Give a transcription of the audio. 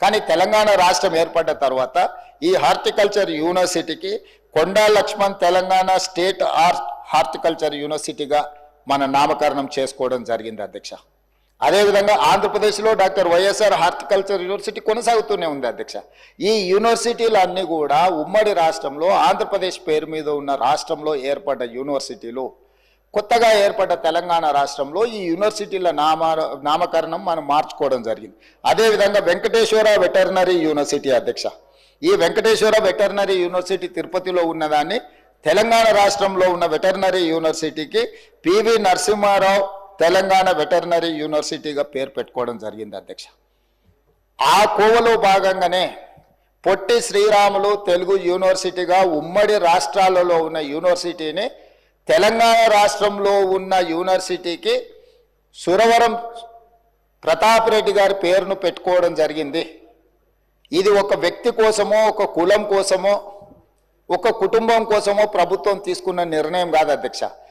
కానీ తెలంగాణ రాష్ట్రం ఏర్పడ్డ తర్వాత ఈ హార్టికల్చర్ యూనివర్సిటీకి Konda Laxman Telangana state art horticulture యూనివర్సిటీగా మన నామకరణం చేసుకోవడం జరిగింది అధ్యక్ష. అదేవిధంగా ఆంధ్రప్రదేశ్లో డాక్టర్ వైఎస్ఆర్ హార్టికల్చర్ యూనివర్సిటీ కొనసాగుతూనే ఉంది అధ్యక్ష. ఈ యూనివర్సిటీలన్నీ కూడా ఉమ్మడి రాష్ట్రంలో ఆంధ్రప్రదేశ్ పేరు మీద ఉన్న రాష్ట్రంలో ఏర్పడ్డ యూనివర్సిటీలు కొత్తగా ఏర్పడ్డ తెలంగాణ రాష్ట్రంలో ఈ యూనివర్సిటీల నామ నామకరణం మనం మార్చుకోవడం జరిగింది. అదేవిధంగా వెంకటేశ్వర వెటర్నరీ యూనివర్సిటీ అధ్యక్ష. ఈ వెంకటేశ్వర వెటర్నరీ యూనివర్సిటీ తిరుపతిలో ఉన్నదాన్ని తెలంగాణ రాష్ట్రంలో ఉన్న వెటర్నరీ యూనివర్సిటీకి పివి నరసింహారావు తెలంగాణ వెటర్నరీ యూనివర్సిటీగా పేరు పెట్టుకోవడం జరిగింది అధ్యక్ష. ఆ కోవలో భాగంగానే పొట్టి శ్రీరాములు తెలుగు యూనివర్సిటీగా ఉమ్మడి రాష్ట్రాలలో ఉన్న యూనివర్సిటీని తెలంగాణ రాష్ట్రంలో ఉన్న యూనివర్సిటీకి సురవరం ప్రతాప్ రెడ్డి గారి పేరును పెట్టుకోవడం జరిగింది. ఇది ఒక వ్యక్తి కోసమో ఒక కులం కోసమో ఒక కుటుంబం కోసమో ప్రభుత్వం తీసుకున్న నిర్ణయం కాదు అధ్యక్ష.